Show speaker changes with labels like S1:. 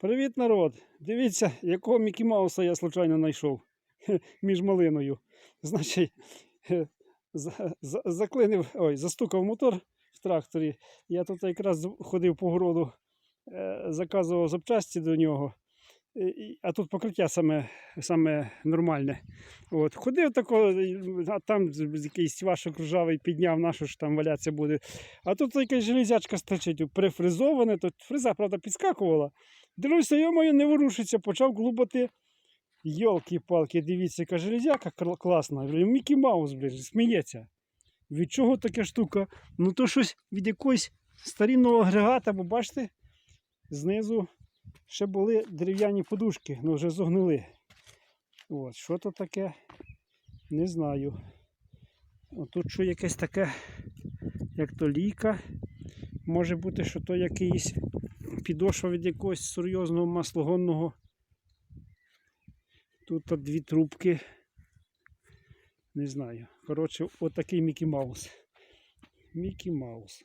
S1: Привіт, народ! Дивіться, якого Мікі Мауса я случайно знайшов між малиною. Значить, заклинив, ой, застукав мотор в тракторі. Я тут якраз ходив по городу, е, заказував запчасті до нього. А тут покриття саме, саме нормальне. От. Ходив тако, а там якийсь вашок ржавий підняв, нашу ж там валятися буде. А тут якась железячка стачить, прифризоване, тут фреза, правда, підскакувала. Дивлюся, йому не ворушиться, почав глубати. Йолки-палки, дивіться, яка железяка класна. Мікі Маус, блядь, сміється. Від чого така штука? Ну то щось від якогось старинного агрегата, бо бачите, знизу ще були дерев'яні подушки, ну вже зогнили. От, що то таке? Не знаю. Отут що якесь таке, як то лійка. Може бути, що то якийсь підошва від якогось серйозного маслогонного. Тут дві трубки. Не знаю. Коротше, отакий Мікі Маус. Мікі Маус.